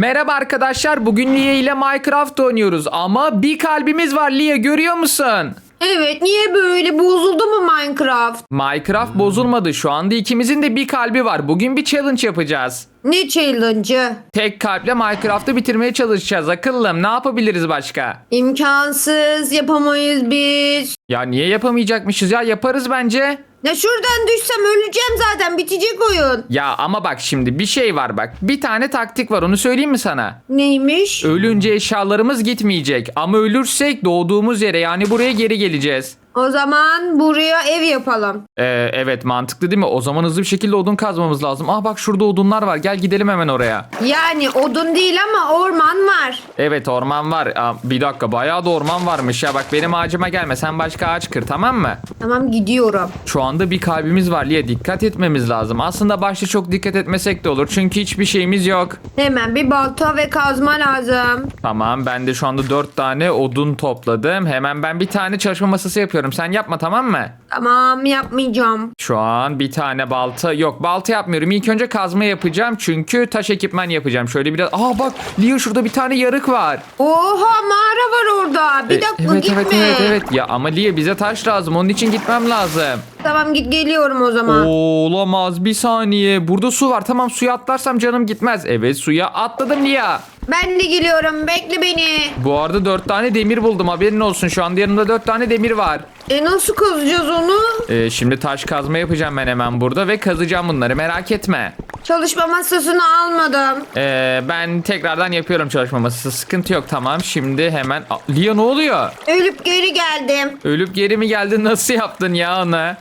Merhaba arkadaşlar. Bugün Lia ile Minecraft oynuyoruz ama bir kalbimiz var Lia görüyor musun? Evet niye böyle bozuldu mu Minecraft? Minecraft bozulmadı. Şu anda ikimizin de bir kalbi var. Bugün bir challenge yapacağız. Ne challenge'ı? Tek kalple Minecraft'ı bitirmeye çalışacağız. Akıllım ne yapabiliriz başka? İmkansız yapamayız biz. Ya niye yapamayacakmışız ya? Yaparız bence. Ya şuradan düşsem öleceğim zaten bitecek oyun. Ya ama bak şimdi bir şey var bak. Bir tane taktik var onu söyleyeyim mi sana? Neymiş? Ölünce eşyalarımız gitmeyecek. Ama ölürsek doğduğumuz yere yani buraya geri geleceğiz. O zaman buraya ev yapalım. Ee, evet mantıklı değil mi? O zaman hızlı bir şekilde odun kazmamız lazım. Ah bak şurada odunlar var. Gel gidelim hemen oraya. Yani odun değil ama orman var. Evet orman var. Aa, bir dakika bayağı da orman varmış ya. Bak benim ağacıma gelme. Sen başka ağaç kır tamam mı? Tamam gidiyorum. Şu anda bir kalbimiz var Liye. Dikkat etmemiz lazım. Aslında başta çok dikkat etmesek de olur. Çünkü hiçbir şeyimiz yok. Hemen bir balta ve kazma lazım. Tamam ben de şu anda dört tane odun topladım. Hemen ben bir tane çalışma masası yapıyorum. Sen yapma tamam mı? Tamam yapmayacağım. Şu an bir tane balta yok balta yapmıyorum. İlk önce kazma yapacağım çünkü taş ekipman yapacağım. Şöyle biraz aa bak Leo şurada bir tane yarık var. Oha mağara var orada. Bir E, dakika evet gitme. evet evet evet ya ama Leo bize taş lazım onun için gitmem lazım. Tamam git geliyorum o zaman. Olamaz bir saniye burada su var tamam suya atlarsam canım gitmez. Evet suya atladım Leo. Ben de geliyorum bekle beni. Bu arada dört tane demir buldum haberin olsun şu anda yanımda dört tane demir var. E nasıl kazacağız onu? Ee, şimdi taş kazma yapacağım ben hemen burada ve kazacağım bunları merak etme. Çalışma masasını almadım. Ee, ben tekrardan yapıyorum çalışma masası. Sıkıntı yok tamam. Şimdi hemen... Aa, Lia ne oluyor? Ölüp geri geldim. Ölüp geri mi geldin? Nasıl yaptın ya onu?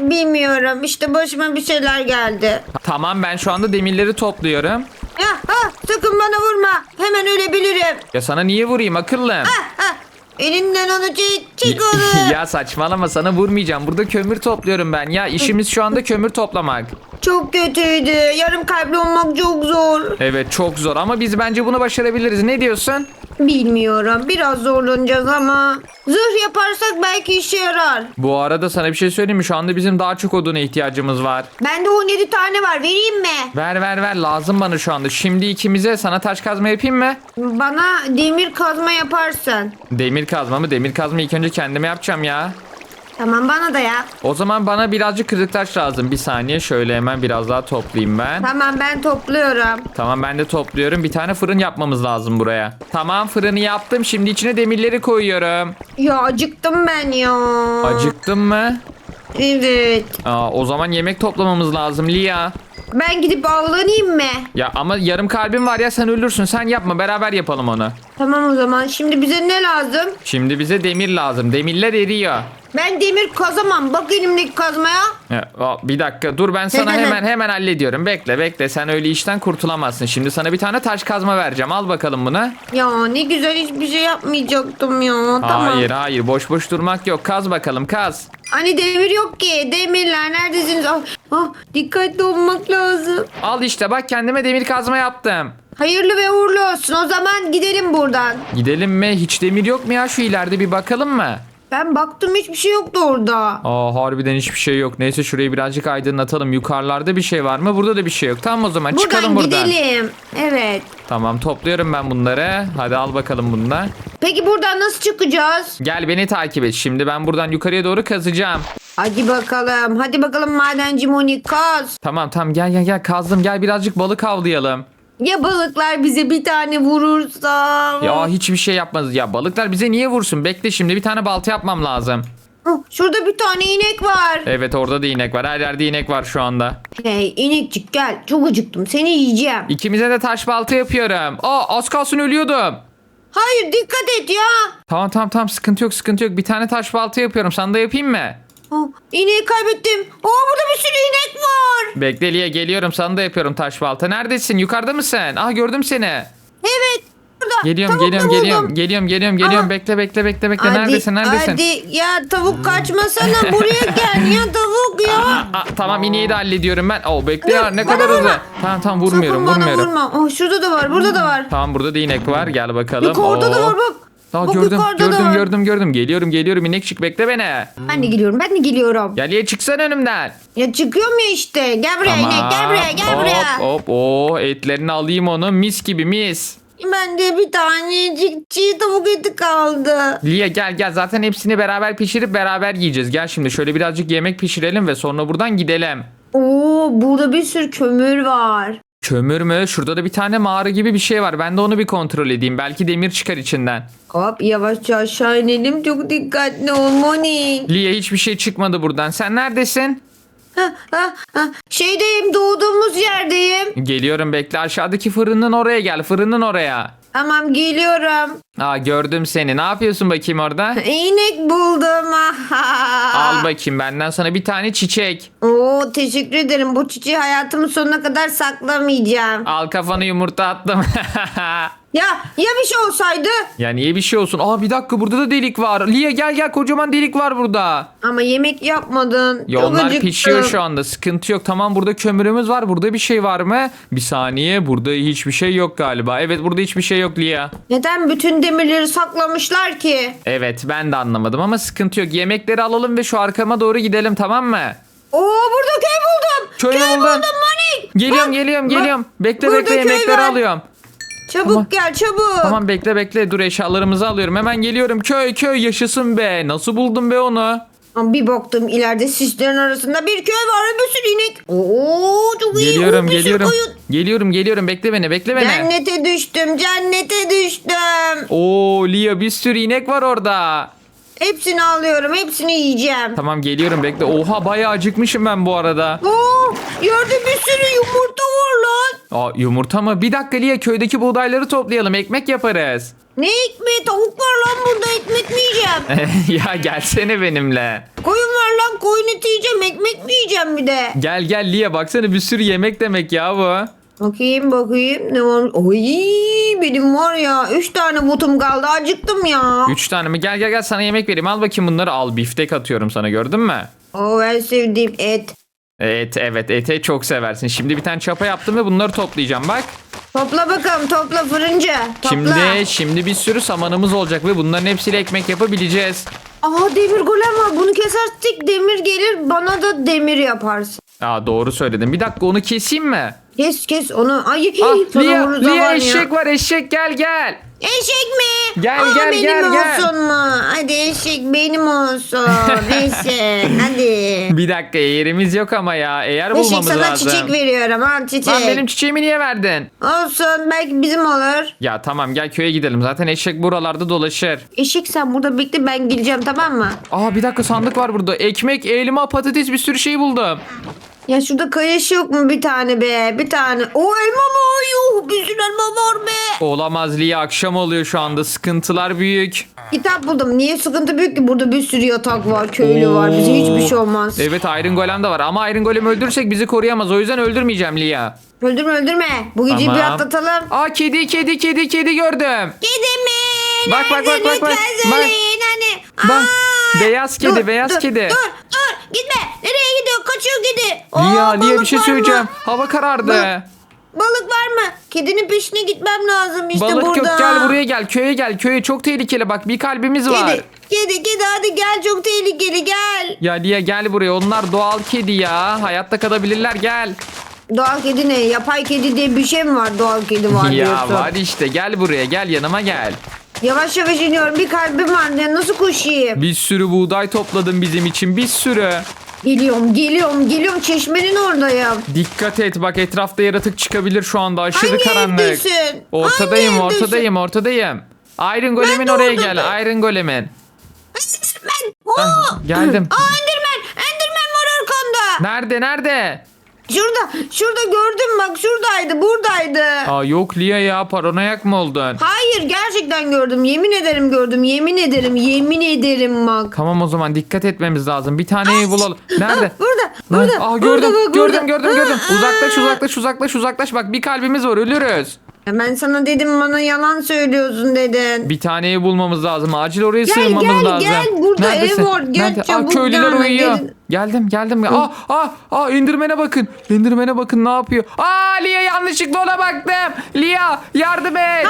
Bilmiyorum işte başıma bir şeyler geldi. Tamam ben şu anda demirleri topluyorum. Ya ha sakın bana vurma. Hemen ölebilirim. Ya sana niye vurayım akıllım? Ha elinden onu çek, çek onu. ya saçmalama sana vurmayacağım. Burada kömür topluyorum ben. Ya işimiz şu anda kömür toplamak. Çok kötüydü. Yarım kalpli olmak çok zor. Evet çok zor ama biz bence bunu başarabiliriz. Ne diyorsun? Bilmiyorum. Biraz zorlanacağız ama. Zırh yaparsak belki işe yarar. Bu arada sana bir şey söyleyeyim mi? Şu anda bizim daha çok oduna ihtiyacımız var. Bende 17 tane var. Vereyim mi? Ver ver ver lazım bana şu anda. Şimdi ikimize sana taş kazma yapayım mı? Bana demir kazma yaparsın. Demir kazma mı? Demir kazma ilk önce kendime yapacağım ya. Tamam bana da yap. O zaman bana birazcık kırık taş lazım. Bir saniye şöyle hemen biraz daha toplayayım ben. Tamam ben topluyorum. Tamam ben de topluyorum. Bir tane fırın yapmamız lazım buraya. Tamam fırını yaptım. Şimdi içine demirleri koyuyorum. Ya acıktım ben ya. Acıktın mı? Evet. Aa, o zaman yemek toplamamız lazım Lia. Ben gidip avlanayım mı? Ya ama yarım kalbim var ya sen ölürsün. Sen yapma beraber yapalım onu. Tamam o zaman. Şimdi bize ne lazım? Şimdi bize demir lazım. Demirler eriyor. Ben demir kazamam. Bak elimdeki kazmaya. Ya, bir dakika dur ben sana hemen hemen hallediyorum. Bekle bekle sen öyle işten kurtulamazsın. Şimdi sana bir tane taş kazma vereceğim. Al bakalım bunu. Ya ne güzel hiçbir şey yapmayacaktım ya. Tamam. Hayır hayır boş boş durmak yok. Kaz bakalım kaz. Hani demir yok ki. Demirler neredesiniz? Ah, ah, dikkatli olmak lazım. Al işte bak kendime demir kazma yaptım. Hayırlı ve uğurlu olsun. O zaman gidelim buradan. Gidelim mi? Hiç demir yok mu ya şu ileride bir bakalım mı? Ben baktım hiçbir şey yoktu orada. Aa harbiden hiçbir şey yok. Neyse şurayı birazcık aydınlatalım. Yukarılarda bir şey var mı? Burada da bir şey yok. Tamam o zaman Buradan çıkalım buradan. gidelim. Evet. Tamam topluyorum ben bunları. Hadi al bakalım bunu da. Peki buradan nasıl çıkacağız? Gel beni takip et. Şimdi ben buradan yukarıya doğru kazacağım. Hadi bakalım. Hadi bakalım madenci Moni kaz. Tamam tamam gel gel gel kazdım. Gel birazcık balık avlayalım. Ya balıklar bize bir tane vurursa? Ya hiçbir şey yapmaz. Ya balıklar bize niye vursun? Bekle şimdi bir tane balta yapmam lazım. Oh, şurada bir tane inek var. Evet orada da inek var. Her yerde inek var şu anda. Hey inekçik gel. Çok acıktım. Seni yiyeceğim. İkimize de taş balta yapıyorum. Aa az kalsın ölüyordum. Hayır dikkat et ya. Tamam tamam tamam sıkıntı yok sıkıntı yok. Bir tane taş balta yapıyorum. Sana da yapayım mı? Oh, ineği kaybettim. Oh burada bir sürü inek var. Bekle Liye geliyorum. Sana da yapıyorum taş balta. Neredesin? Yukarıda mısın? Ah gördüm seni. Evet. Burada. Geliyorum Tavuk da geliyorum buldum. geliyorum. Geliyorum geliyorum geliyorum. Aha. Bekle bekle bekle bekle. Neredesin neredesin? Hadi ya tavuk kaçmasana buraya gel ya tavuk ya. Aa, tamam ineği de hallediyorum ben. Oo bekle Dur, ya ne bana kadar vurma. hızlı. Tamam tamam vurmuyorum Sakın bana vurmuyorum. vurma. Oh şurada da var burada da var. Tamam burada da inek var. Gel bakalım. Yukarıda da Oo. var bak. Aa, Bak gördüm yukarıda da gördüm gördüm gördüm. Geliyorum geliyorum inekçik bekle beni. Ben de geliyorum ben de geliyorum. Ya Lia çıksana önümden. Ya çıkıyorum ya işte. Gel buraya inek gel buraya gel hop, buraya. Hop Oo etlerini alayım onu mis gibi mis. Bende bir tanecik çiğ tavuk eti kaldı. Lia gel gel zaten hepsini beraber pişirip beraber yiyeceğiz. Gel şimdi şöyle birazcık yemek pişirelim ve sonra buradan gidelim. Oo burada bir sürü kömür var. Kömür mü? Şurada da bir tane mağara gibi bir şey var. Ben de onu bir kontrol edeyim. Belki demir çıkar içinden. Hop yavaşça aşağı inelim. Çok dikkatli ol Moni. Lia hiçbir şey çıkmadı buradan. Sen neredesin? Ha, ha, ha. Şeydeyim doğduğumuz yerdeyim. Geliyorum bekle aşağıdaki fırının oraya gel. Fırının oraya. Tamam geliyorum. Aa gördüm seni. Ne yapıyorsun bakayım orada? İnek buldum. Al bakayım benden sana bir tane çiçek. Oo teşekkür ederim. Bu çiçeği hayatımın sonuna kadar saklamayacağım. Al kafanı yumurta attım. Ya ya bir şey olsaydı? ya niye bir şey olsun? Aa bir dakika burada da delik var. Lia gel gel kocaman delik var burada. Ama yemek yapmadın. Ya Çok onlar acıktım. pişiyor şu anda. Sıkıntı yok. Tamam burada kömürümüz var. Burada bir şey var mı? Bir saniye. Burada hiçbir şey yok galiba. Evet burada hiçbir şey yok Lia. Neden bütün demirleri saklamışlar ki? Evet ben de anlamadım ama sıkıntı yok. Yemekleri alalım ve şu arkama doğru gidelim tamam mı? Oo burada köy buldum. Köy köy buldun. buldum Manik. Geliyorum Bak, geliyorum geliyorum. Bekle Burada bekle köy yemekleri var. alıyorum. Çabuk Tamam. gel çabuk. Tamam bekle bekle dur eşyalarımızı alıyorum. Hemen geliyorum. Köy köy yaşasın be. Nasıl buldun be onu? Ama Bir baktım ileride sislerin arasında bir köy var sürü inek. Oo çok iyi. Geliyorum sürü geliyorum. koyun. Geliyorum geliyorum bekle beni bekle beni. Cennete düştüm cennete düştüm. Oo Lia bir sürü inek var orada. Hepsini alıyorum hepsini yiyeceğim. Tamam geliyorum bekle. Oha bayağı acıkmışım ben bu arada. Oo, yerde bir sürü yumurta. Aa yumurta mı? Bir dakika Lia köydeki buğdayları toplayalım. Ekmek yaparız. Ne ekmeği tavuk var lan burada ekmek mi yiyeceğim? ya gelsene benimle. Koyun var lan koyun eti yiyeceğim ekmek mi yiyeceğim bir de? Gel gel Lia baksana bir sürü yemek demek ya bu. Bakayım bakayım ne var? Oy benim var ya 3 tane butum kaldı acıktım ya. Üç tane mi? Gel gel gel sana yemek vereyim. Al bakayım bunları al. Biftek atıyorum sana gördün mü? O en sevdiğim et. Et evet ete çok seversin. Şimdi bir tane çapa yaptım ve bunları toplayacağım bak. Topla bakalım topla fırıncı. Topla. Şimdi şimdi bir sürü samanımız olacak ve bunların hepsiyle ekmek yapabileceğiz. Aa demir golem var bunu kesersek demir gelir bana da demir yaparsın. Aa doğru söyledin. Bir dakika onu keseyim mi? Kes kes onu. Ay Ah, Lia, Lia ya. eşek var eşek gel gel. Eşek mi? Gel, Aa, gel, benim gel, gel. olsun mu? Hadi eşek benim olsun. Neyse hadi. Bir dakika yerimiz yok ama ya. Eğer Eşek bulmamız sana lazım. çiçek veriyorum. Al çiçek. Lan benim çiçeğimi niye verdin? Olsun belki bizim olur. Ya tamam gel köye gidelim. Zaten eşek buralarda dolaşır. Eşek sen burada bekle ben geleceğim tamam mı? Aa bir dakika sandık var burada. Ekmek, elma, patates bir sürü şey buldum. Ya şurada kayış yok mu bir tane be? Bir tane. O elma mı? Yuh bir sürü elma var be. Olamaz Lia akşam oluyor şu anda. Sıkıntılar büyük. Kitap buldum. Niye sıkıntı büyük ki? Burada bir sürü yatak var, köylü var. Bize hiçbir şey olmaz. Evet Iron Golem de var ama Iron Golem öldürürsek bizi koruyamaz. O yüzden öldürmeyeceğim Lia. Öldürme öldürme. Bu geceyi Tamam. bir atlatalım. Aa kedi kedi kedi kedi gördüm. Kedi mi? Bak, bak, Nerede? bak, bak, bak. Lütfen Bak. söyleyin hani. Bak, Aa! beyaz kedi, beyaz kedi. Dur dur gitme. Nereye gidiyor? Kaçıyor kedi. Lia Aa, Lia balık bir şey var söyleyeceğim. mı? Hava karardı. Balık- var mı? Kedinin peşine gitmem lazım işte Balık burada. yok gel buraya gel köye gel köye çok tehlikeli bak bir kalbimiz var. Kedi, kedi, kedi hadi gel çok tehlikeli gel. Ya Lia gel buraya onlar doğal kedi ya hayatta kalabilirler gel. Doğal kedi ne? Yapay kedi diye bir şey mi var doğal kedi var ya diyorsun? var işte gel buraya gel yanıma gel. Yavaş yavaş iniyorum bir kalbim var ya nasıl koşayım? Bir sürü buğday topladım bizim için bir sürü. Geliyorum geliyorum geliyorum çeşmenin oradayım. Dikkat et bak etrafta yaratık çıkabilir şu anda aşırı Hangi karanlık. evdesin? Ortadayım Hangi evdesin? ortadayım ortadayım. Iron Golem'in de oraya oradayım. gel Iron Golem'in. Enderman. Oo. Ah, geldim. Aa Enderman. Enderman var arkanda. Nerede nerede? Şurada şurada gördüm bak şuradaydı buradaydı. Aa yok Lia ya paranoyak mı oldun? Hayır gerçekten gördüm yemin ederim gördüm yemin ederim yemin ederim bak. Tamam o zaman dikkat etmemiz lazım. Bir taneyi bulalım. Nerede? Burada burada. Aa burada, gördüm. bak, gördüm burada. gördüm gördüm. Uzaklaş uzaklaş uzaklaş uzaklaş. Bak bir kalbimiz var ölürüz. Ya Ben sana dedim bana yalan söylüyorsun dedin. Bir taneyi bulmamız lazım. Acil oraya Gel, sığınmamız gel, lazım. gel. Burada ev var. Gel Nerede? Aa, çabuk köylüler gelme, uyuyor. Geldim geldim. Aa, aa, aa indirmene bakın. İndirmene bakın ne yapıyor. Aa Lia yanlışlıkla ona baktım. Lia yardım et.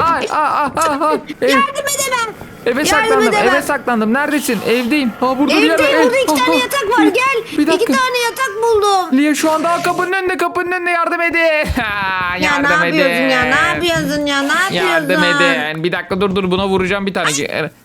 Ay, ay, ay, ay, ay. Ev- Yardım edemem. Eve yardım saklandım. edemem. Eve saklandım. Neredesin? Evdeyim. Ha burada bir yerde. Evde burada iki Ev- tane ah. yatak var gel. Bir İki dakika. tane yatak buldum. Liye şu anda ha, kapının önünde kapının önünde yardım edin. Ha, Ya yardım ne yapıyorsun edin. ya ne yapıyorsun ya ne yapıyorsun? Yardım edin. Bir dakika dur dur buna vuracağım bir tane.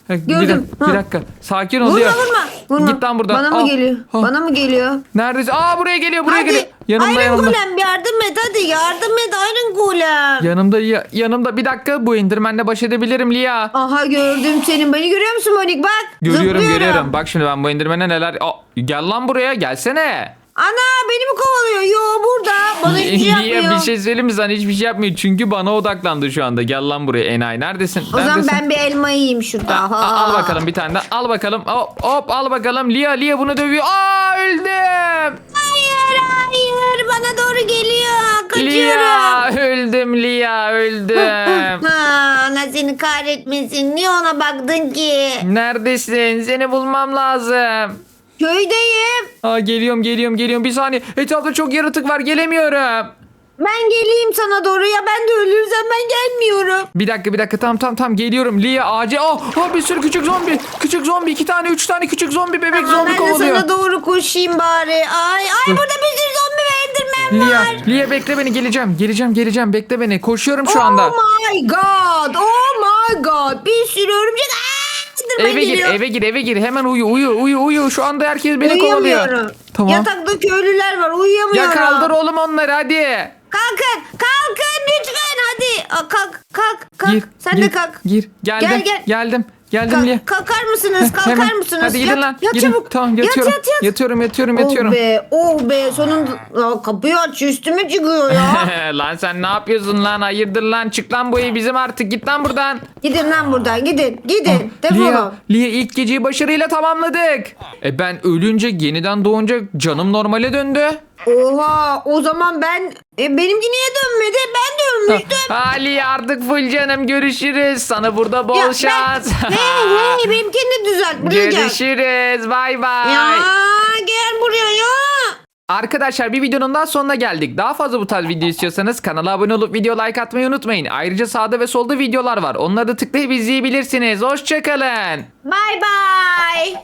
Bir, gördüm. bir Ha. dakika. Sakin ol Vurma Liye. vurma. vurma. Git lan buradan. Bana mı Al. geliyor? Ha. Bana mı geliyor? Neredesin? Aa buraya geliyor buraya geliyor. Yanımda Iron yanımda. Golem yardım et hadi yardım et Iron Golem. Yanımda ya- yanımda bir dakika bu indirmenle baş edebilirim Lia. Aha gördüm senin. Beni görüyor musun Monik bak. Görüyorum Zıplıyorum. görüyorum. Bak şimdi ben bu indirmene neler... Aa, gel lan buraya gelsene. Ana beni mi kovalıyor? Yo burada. Bana hiçbir şey Lia yapmıyor. bir şey söyleyeyim mi sana hiçbir şey yapmıyor. Çünkü bana odaklandı şu anda. Gel lan buraya enayi. Neredesin? O zaman Neredesin? ben bir elma yiyeyim şurada. Aa, Ha. al bakalım bir tane de. Al bakalım. Hop, hop al bakalım. Lia Lia bunu dövüyor. Aa öldüm. Hayır hayır bana doğru geliyor. Kaçıyorum. Lia öldüm Lia öldüm. Ha, Allah seni kahretmesin. Niye ona baktın ki? Neredesin? Seni bulmam lazım. Köydeyim. Aa, geliyorum geliyorum geliyorum. Bir saniye. Etrafta çok yaratık var. Gelemiyorum. Ben geleyim sana doğru ya ben de ölürsem ben gelmiyorum. Bir dakika bir dakika tamam tamam tamam geliyorum. Lia acil. Oh, oh bir sürü küçük zombi. Küçük zombi. iki tane üç tane küçük zombi bebek Tamam, zombi ben de kovalıyor. sana doğru koşayım bari. Ay ay burada bir sürü zombi ve enderman Lia, var. Lia bekle beni geleceğim. Geleceğim geleceğim bekle beni. Koşuyorum şu anda. Oh my god. Oh my god. Bir sürü örümcek. Aa, enderman Eve gir geliyor. eve gir eve gir. Hemen uyu uyu uyu uyu. Şu anda herkes beni kovalıyor. Uyuyamıyorum. Tamam. Yatakta köylüler var uyuyamıyorum. Ya kaldır oğlum onları hadi. Kalkın kalkın lütfen hadi. Aa, kalk kalk kalk. Gir. Sen gir, de kalk. Gir. Geldim. Gel, gel. Geldim. Geldim Lia. kalkar mısınız? Kalkar Hemen. mısınız? Hadi gidin yat, lan. Yat gidin. çabuk. Tamam Yat, yatıyorum. yat, yat. Yatıyorum yatıyorum yatıyorum. Oh be oh be sonunda Aa, kapıyı aç üstüme çıkıyor ya. lan sen ne yapıyorsun lan? Hayırdır lan? Çık lan bu ev bizim artık. Git lan buradan. gidin lan buradan gidin gidin. Lia, Defolun. Lia ilk geceyi başarıyla tamamladık. E ben ölünce yeniden doğunca canım normale döndü. Oha o zaman ben e, benimki niye dönmedi? Ölmüştüm. Ali artık full canım görüşürüz. Sana burada bol Ya, ben- şans. Hey hey benimkini düzelt. Buraya gel. görüşürüz. Bay bay. Ya gel buraya ya. Arkadaşlar bir videonun daha sonuna geldik. Daha fazla bu tarz video istiyorsanız kanala abone olup video like atmayı unutmayın. Ayrıca sağda ve solda videolar var. Onları da tıklayıp izleyebilirsiniz. Hoşçakalın. Bye bye.